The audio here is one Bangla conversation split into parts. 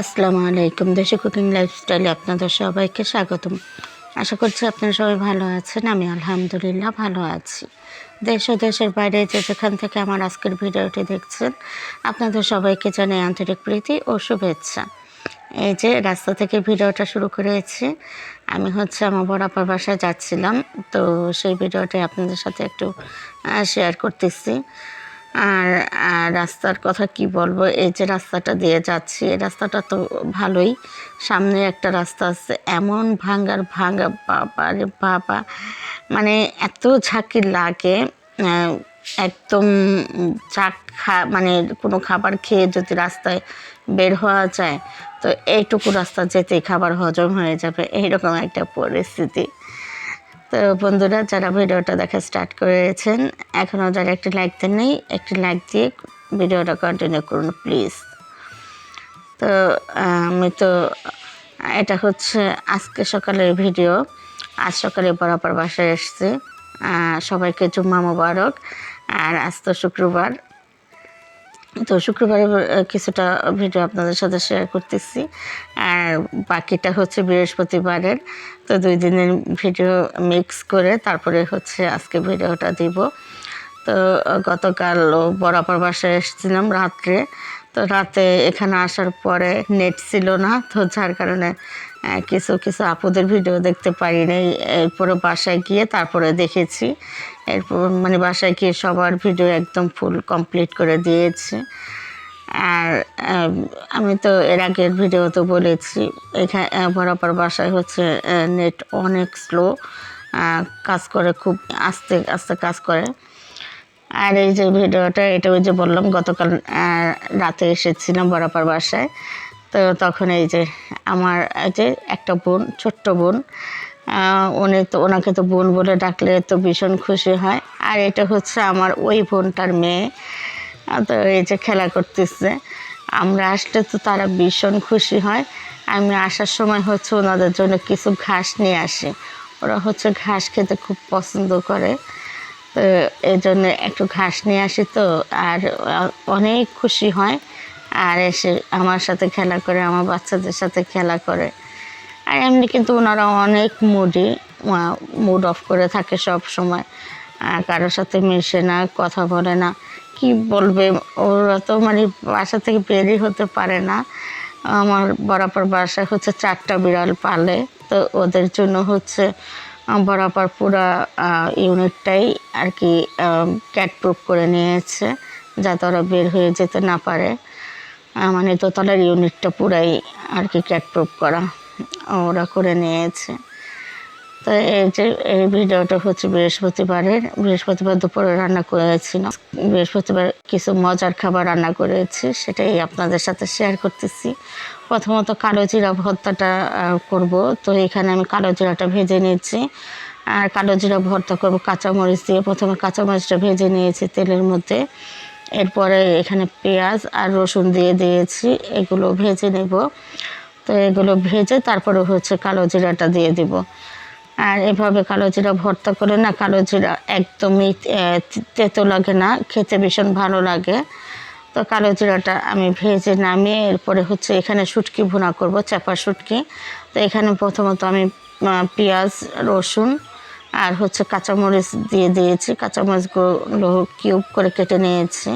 আসসালামু আলাইকুম। দেশে কুকিং লাইফস্টাইলে আপনাদের সবাইকে স্বাগতম। আশা করছি আপনারা সবাই ভালো আছেন, আমি আলহামদুলিল্লাহ ভালো আছি। দেশ ও দেশের বাইরে যে যেখান থেকে আমার আজকের ভিডিওটি দেখছেন, আপনাদের সবাইকে জানাই আন্তরিক প্রীতি ও শুভেচ্ছা। এই যে রাস্তা থেকে ভিডিওটা শুরু করেছি, আমি হচ্ছে আমার বড়াপার বাসায় যাচ্ছিলাম, তো সেই ভিডিওটাই আপনাদের সাথে একটু শেয়ার করতেছি। আর রাস্তার কথা কি বলব? এই যে রাস্তাটা দিয়ে যাচ্ছি, এই রাস্তাটা তো ভালোই। সামনে একটা রাস্তা আছে, এমন ভাঙ্গার ভাঙ্গা, বাবা রে বাবা। মানে এত ঝাঁকি লাগে একদম চা খা মানে কোনো খাবার খেয়ে যদি রাস্তায় বের হওয়া যায়, তো এইটুকু রাস্তা যেতেই খাবার হজম হয়ে যাবে। এইরকম একটা পরিস্থিতি। তো বন্ধুরা যারা ভিডিওটা দেখা স্টার্ট করেছেন এখনও যারা একটি লাইক দেন নেই, একটি লাইক দিয়ে ভিডিওটা কন্টিনিউ করুন প্লিজ তো, আমি তো, এটা হচ্ছে আজকে সকালের ভিডিও আজ সকালে বরাবর বাসায় এসছি। সবাইকে জুম্মা মোবারক। আর আজ তো শুক্রবার। তো শুক্রবারে কিছুটা ভিডিও আপনাদের সাথে শেয়ার করতেছি। আর বাকিটা হচ্ছে বৃহস্পতিবারের। তো দুই দিনের ভিডিও মিক্স করে তারপরে হচ্ছে আজকে ভিডিওটা দিব। তো গতকাল বরাবর বাসায় এসেছিলাম রাত্রে। তো রাতে এখানে আসার পরে নেট ছিল না, তো যার কারণে কিছু কিছু আপুদের ভিডিও দেখতে পারি নাই। এরপরে বাসায় গিয়ে তারপরে দেখেছি। এরপর মানে বাসায় গিয়ে সবার ভিডিও একদম ফুল কমপ্লিট করে দিয়েছে। আর আমি তো এর আগের ভিডিও তো বলেছি এখানে বরাবর বাসায় হচ্ছে নেট অনেক স্লো কাজ করে খুব আস্তে আস্তে কাজ করে। আর এই যে ভিডিওটা, এটা ওই যে বললাম, গতকাল রাতে এসেছিলাম বরাবর বাসায়। তো তখন এই যে আমার যে একটা বোন, ছোট্ট বোন উনি তো, ওনাকে তো বোন বলে ডাকলে তো ভীষণ খুশি হয়। আর এটা হচ্ছে আমার ওই বোনটার মেয়ে তো এই যে খেলা করতেছে। আমরা আসলে তো তারা ভীষণ খুশি হয়। আমি আসার সময় হচ্ছে ওনাদের জন্য কিছু ঘাস নিয়ে আসি। ওরা হচ্ছে ঘাস খেতে খুব পছন্দ করে। তো এই জন্য একটু ঘাস নিয়ে আসি তো, আর অনেক খুশি হয়। আর এসে আমার সাথে খেলা করে, আমার বাচ্চাদের সাথে খেলা করে। আর এমনি কিন্তু ওনারা অনেক মুডি মুড অফ করে থাকে সব সময়। কারোর সাথে মেশে না, কথা বলে না। কি বলবে? ওরা তো মানে বাসা থেকে বেরই হতে পারে না। আমার বরাবর বাসায় হচ্ছে চারটা বিড়াল পালে। তো ওদের জন্য হচ্ছে বরাবর পুরা ইউনিটটাই আর কি ক্যাট প্রুফ করে নিয়েছে, যাতে ওরা বের হয়ে যেতে না পারে। মানে দোতলার ইউনিটটা পুরাই আর কি ক্যাট প্রুফ করা ওরা করে নিয়েছে। তো এই যে, এই ভিডিওটা হচ্ছে বৃহস্পতিবারের। বৃহস্পতিবার দুপুরে রান্না করেছিলাম বৃহস্পতিবার কিছু মজার খাবার রান্না করেছি, সেটাই আপনাদের সাথে শেয়ার করতেছি। প্রথমত কালো জিরা ভর্তাটা করব। তো এখানে আমি কালো জিরাটা ভেজে নিয়েছি। আর কালো জিরা ভর্তা করব কাঁচামরিচ দিয়ে। প্রথমে কাঁচামরিচটা ভেজে নিয়েছি তেলের মধ্যে। এরপরে এখানে পেঁয়াজ আর রসুন দিয়ে দিয়েছি, এগুলো ভেজে নেব। তো এগুলো ভেজে তারপরে হচ্ছে কালো জিরাটা দিয়ে দিব। আর এভাবে কালো জিরা ভর্তা করে না, কালো জিরা একদমই তেতো লাগে না, খেতে ভীষণ ভালো লাগে। তো কালো জিরাটা আমি ভেজে নামিয়ে এরপরে হচ্ছে এখানে শুটকি ভুনা করব, চাপা শুটকি। তো এখানে প্রথমত আমি পেঁয়াজ, রসুন আর হচ্ছে কাঁচামরিচ দিয়ে দিয়েছি। কাঁচামরিচগুলো কিউব করে কেটে নিয়েছি।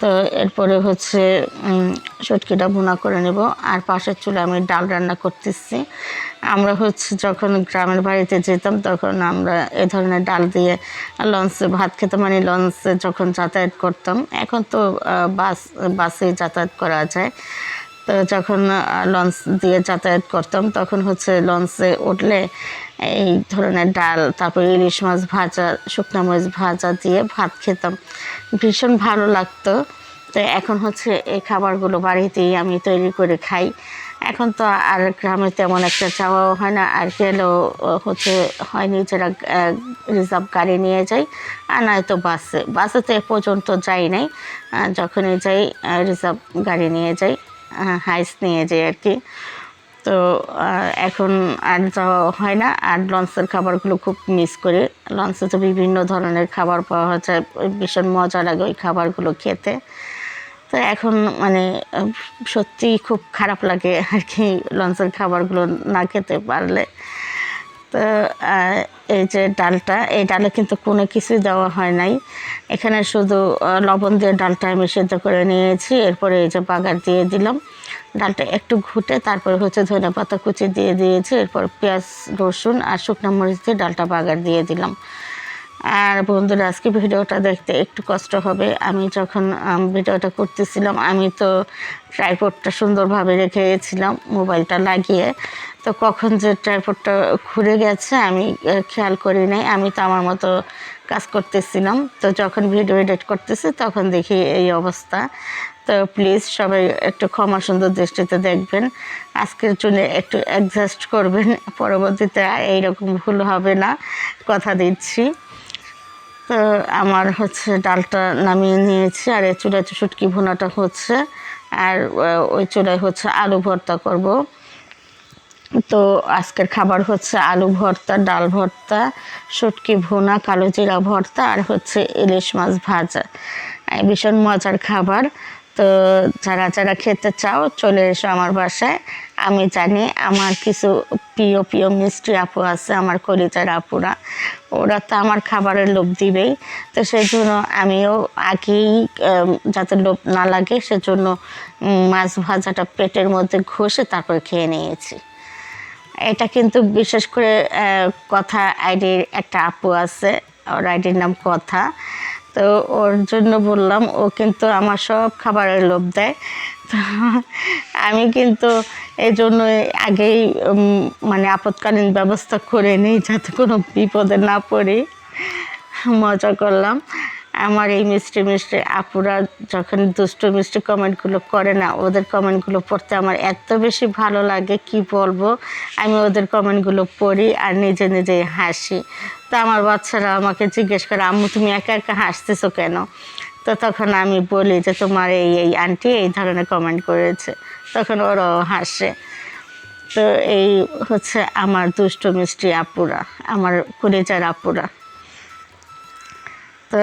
তো এরপরে হচ্ছে উম, শুটকিটা ভুনা করে নেব। আর পাশের চুলে আমি ডাল রান্না করতেছি। আমরা হচ্ছে যখন গ্রামের বাড়িতে যেতাম তখন আমরা এ ধরনের ডাল দিয়ে লঞ্চে ভাত খেতাম। মানে লঞ্চে যখন যাতায়াত করতাম এখন তো বাস বাসে যাতায়াত করা যায়। তো যখন লঞ্চ দিয়ে যাতায়াত করতাম তখন হচ্ছে লঞ্চে উঠলে এই ধরনের ডাল, তারপর ইলিশ মাছ ভাজা, শুকনো মরিচ ভাজা দিয়ে ভাত খেতাম। ভীষণ ভালো লাগতো। তো এখন হচ্ছে এই খাবারগুলো বাড়িতেই আমি তৈরি করে খাই। এখন তো আর গ্রামে তেমন একটা যাওয়াও হয় না, আর গেলেও হচ্ছে হয় নিজেরা রিজার্ভ গাড়ি নিয়ে যাই। আর নয়তো বাসে বাসে তো এ পর্যন্ত যাই নাই। যখনই যাই রিজার্ভ গাড়ি নিয়ে যাই হাইস নিয়ে যাই আর কি। তো এখন আর যাওয়া হয় না। আর লঞ্চের খাবারগুলো খুব মিস করি। লঞ্চে তো বিভিন্ন ধরনের খাবার পাওয়া যায় ভীষণ মজা লাগে ওই খাবারগুলো খেতে। তো এখন মানে সত্যি খুব খারাপ লাগে আর কি লঞ্চের খাবারগুলো না খেতে পারলে। তো এই যে ডালটা, এই ডালে কিন্তু কোনো কিছুই দেওয়া হয় নাই। এখানে শুধু লবণ দিয়ে ডালটা আমি সেদ্ধ করে নিয়েছি। এরপরে এই যে বাগার দিয়ে দিলাম। ডালটা একটু ঘুটে তারপরে হচ্ছে ধনে পাতা কুচি দিয়ে দিয়েছি, এরপর পেঁয়াজ, রসুন আর শুকনো মরিচ দিয়ে ডালটা বাগার দিয়ে দিলাম। আর বন্ধুরা, আজকে ভিডিওটা দেখতে একটু কষ্ট হবে। আমি যখন ভিডিওটা করতেছিলাম, আমি তো ট্রাইপডটা সুন্দরভাবে রেখেছিলাম, মোবাইলটা লাগিয়ে। তো কখন যে ট্রাইপডটা ঘুরে গেছে, আমি খেয়াল করি নাই। আমি তো আমার মতো কাজ করতেছিলাম। তো যখন ভিডিও এডিট করতেছি, তখন দেখি এই অবস্থা। তো প্লিজ সবাই একটু ক্ষমা সুন্দর দৃষ্টিতে দেখবেন। আজকের জন্য একটু অ্যাডজাস্ট করবেন। পরবর্তীতে এইরকম ভুল হবে না। কথা দিচ্ছি। তো আমার হচ্ছে ডালটা নামিয়ে নিয়েছি আর এই চুলায় শুটকি ভুনাটা হচ্ছে আর ওই চুলায় হচ্ছে আলু ভর্তা করব। তো আজকের খাবার হচ্ছে আলু ভর্তা, ডাল ভর্তা, শুটকি ভুনা, কালো জিরা ভর্তা আর হচ্ছে ইলিশ মাছ ভাজা। ভীষণ মজার খাবার। তো যারা যারা খেতে চাও, চলে এসো আমার বাসায়। আমি জানি আমার কিছু প্রিয় প্রিয় মিষ্টি আপু আছে, আমার কলিজার আপুরা। ওরা তো আমার খাবারের লোভ দিবেই। তো সেই জন্য আমিও আগেই যাতে লোভ না লাগে, সেজন্য মাছ ভাজাটা পেটের মধ্যে ঘষে তারপর খেয়ে নিয়েছি। এটা কিন্তু বিশেষ করে কথা আইডির একটা আপু আছে, ওর আইডির নাম কথা। তো ওর জন্য বললাম, ও কিন্তু আমার সব খাবারের লোভ দেয়। তো আমি কিন্তু এই জন্য আগেই মানে আপৎকালীন ব্যবস্থা করে নিই যাতে কোনো বিপদে না পড়ি। মজা করলাম। আমার এই মিষ্টি মিষ্টি আপুরা যখন দুষ্টু মিষ্টি কমেন্টগুলো করে না, ওদের কমেন্টগুলো পড়তে আমার এত বেশি ভালো লাগে, কি বলব? আমি ওদের কমেন্টগুলো পড়ি আর নিজে নিজেই হাসি। তো আমার বাচ্চারা আমাকে জিজ্ঞেস করে, আম্মু, তুমি একা একা হাসতেছো কেন? তো তখন আমি বলি যে, তোমার এই এই আন্টি এই ধরনের কমেন্ট করেছে। তখন ওরাও হাসে। তো এই হচ্ছে আমার দুষ্ট মিষ্টি আপুরা, আমার কলিজার আপুরা। তো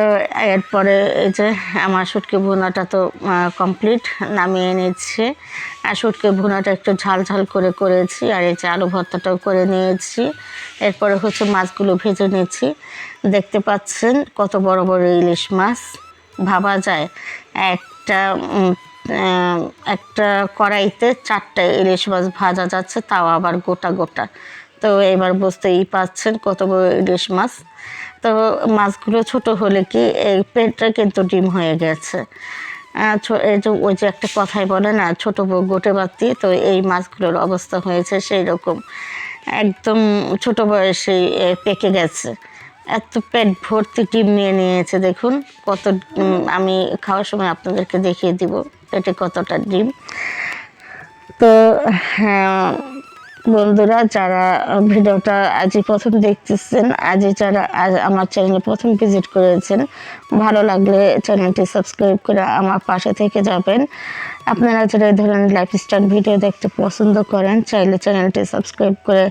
এরপরে এই যে আমার শুটকি ভুনাটা তো কমপ্লিট নামিয়ে নিচ্ছি। আর শুটকি ভুনাটা একটু ঝাল ঝাল করে করেছি, আর এই যে আলু ভর্তাটাও করে নিয়েছি। এরপরে হচ্ছে মাছগুলো ভেজে নিয়েছি দেখতে পাচ্ছেন কত বড় বড় ইলিশ মাছ। ভাবা যায় একটা একটা কড়াইতে চারটে ইলিশ মাছ ভাজা যাচ্ছে, তাও আবার গোটা গোটা। তো এবার বুঝতেই পাচ্ছেন কত ইলিশ মাছ। তো মাছগুলো ছোট হলে কি এই পেটটা কিন্তু ডিম হয়ে গেছে। এই যে ওই যে একটা কথাই বলে না, ছোট গোটে বাতি, তো এই মাছগুলোর অবস্থা হয়েছে সেই রকম একদম ছোট বয়সে পেকে গেছে। এত পেট ভর্তি ডিম নিয়ে নিয়েছে, দেখুন কত আমি খাওয়ার সময় আপনাদেরকে দেখিয়ে দিব পেটে কতটা ডিম। তো হ্যাঁ বন্ধুরা, যারা ভিডিওটা আজই প্রথম দেখতেছেন, আজই যারা, আজ আমার চ্যানেলে প্রথম ভিজিট করেছেন, ভালো লাগলে চ্যানেলটি সাবস্ক্রাইব করে আমার পাশে থেকে যাবেন। আপনারা যারা এই ধরনের লাইফস্টাইল ভিডিও দেখতে পছন্দ করেন, চাইলে চ্যানেলটি সাবস্ক্রাইব করে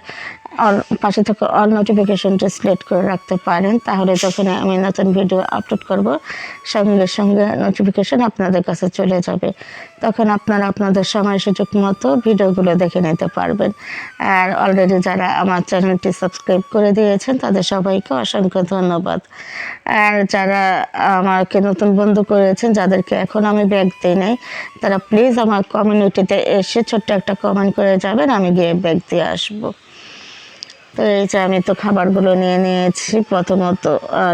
পাশে থেকে অল নোটিফিকেশনটি সিলেক্ট করে রাখতে পারেন। তাহলে যখন আমি নতুন ভিডিও আপলোড করব, সঙ্গে সঙ্গে নোটিফিকেশন আপনাদের কাছে চলে যাবে। তখন আপনারা আপনাদের সময় সুযোগ মতো ভিডিওগুলো দেখে নিতে পারবেন। আর অলরেডি যারা আমার চ্যানেলটি সাবস্ক্রাইব করে দিয়েছেন, তাদের সবাইকে অসংখ্য ধন্যবাদ। আর যারা আমাকে নতুন বন্ধু করেছেন, যাদেরকে এখন আমি ব্যাগ দিই নাই, তারা প্লিজ আমার কমিউনিটিতে এসে ছোট্ট একটা কমেন্ট করে যাবেন, আমি গিয়ে ব্যাগ দিয়ে আসব। তো এই যে আমি তো খাবারগুলো নিয়ে নিয়েছি, প্রথমত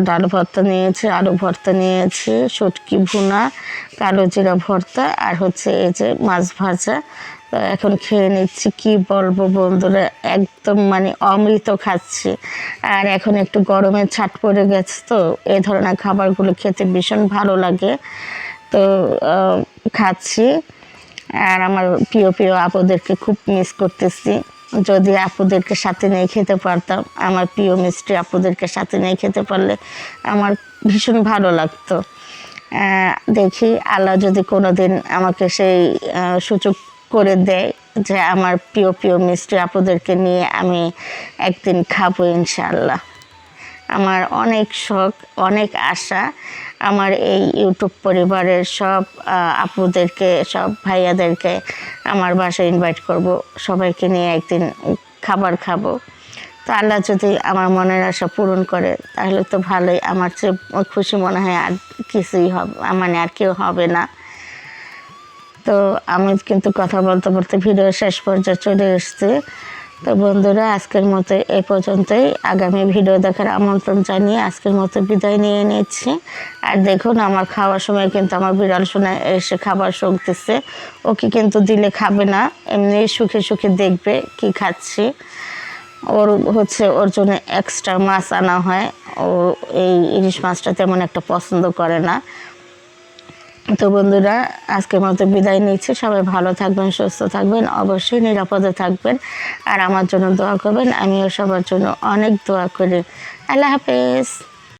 ডাল ভর্তা নিয়েছি, আলু ভর্তা নিয়েছি, শুটকি, ভুনা, কালো জিরা ভর্তা আর হচ্ছে এই যে মাছ ভাজা। তো এখন খেয়ে নিচ্ছি, কি বলব বন্ধুরা, একদম মানে অমৃত খাচ্ছি। আর এখন একটু গরমের ছাট পড়ে গেছে তো, এ ধরনের খাবারগুলো খেতে ভীষণ ভালো লাগে। তো খাচ্ছি। আর আমার প্রিয় প্রিয় আপুদেরকে খুব মিস করতেছি। যদি আপুদেরকে সাথে নিয়ে খেতে পারতাম, আমার প্রিয় মিষ্টি আপুদেরকে সাথে নিয়ে খেতে পারলে আমার ভীষণ ভালো লাগতো। দেখি আল্লাহ যদি কোনো দিন আমাকে সেই সুযোগ করে দেয় যে আমার প্রিয় প্রিয় মিষ্টি আপুদেরকে নিয়ে আমি একদিন খাব ইনশাআল্লাহ। আমার অনেক শখ, অনেক আশা। আমার এই ইউটিউব পরিবারের সব আপুদেরকে, সব ভাইয়াদেরকে আমার বাসায় ইনভাইট করব। সবাইকে নিয়ে একদিন খাবার খাব। তো আল্লাহ যদি আমার মনের আশা পূরণ করে, তাহলে তো ভালোই। আমার চেয়ে খুশি মনে হয় আর কিছুই হবে মানে আর কেউ হবে না। তো আমি কিন্তু কথা বলতে বলতে ভিডিও শেষ পর্যায়ে চলে এসেছি। তো বন্ধুরা, আজকের মতো এ পর্যন্তই। আগামী ভিডিও দেখার আমন্ত্রণ জানিয়ে আজকের মতো বিদায় নিয়ে নিচ্ছি। আর দেখুন, আমার খাওয়ার সময় কিন্তু আমার বিড়াল শোনা এসে খাবার শুনতেছে। ওকে কিন্তু দিলে খাবে না, এমনি সুখে সুখে দেখবে কি খাচ্ছি। ওর হচ্ছে, ওর জন্য এক্সট্রা মাছ আনা হয়। ও এই ইলিশ মাছটা তেমন একটা পছন্দ করে না। তো বন্ধুরা, আজকের মতো বিদায় নিচ্ছি। সবাই ভালো থাকবেন, সুস্থ থাকবেন, অবশ্যই নিরাপদে থাকবেন। আর আমার জন্য দোয়া করবেন, আমিও সবার জন্য অনেক দোয়া করি। আল্লাহ হাফেজ।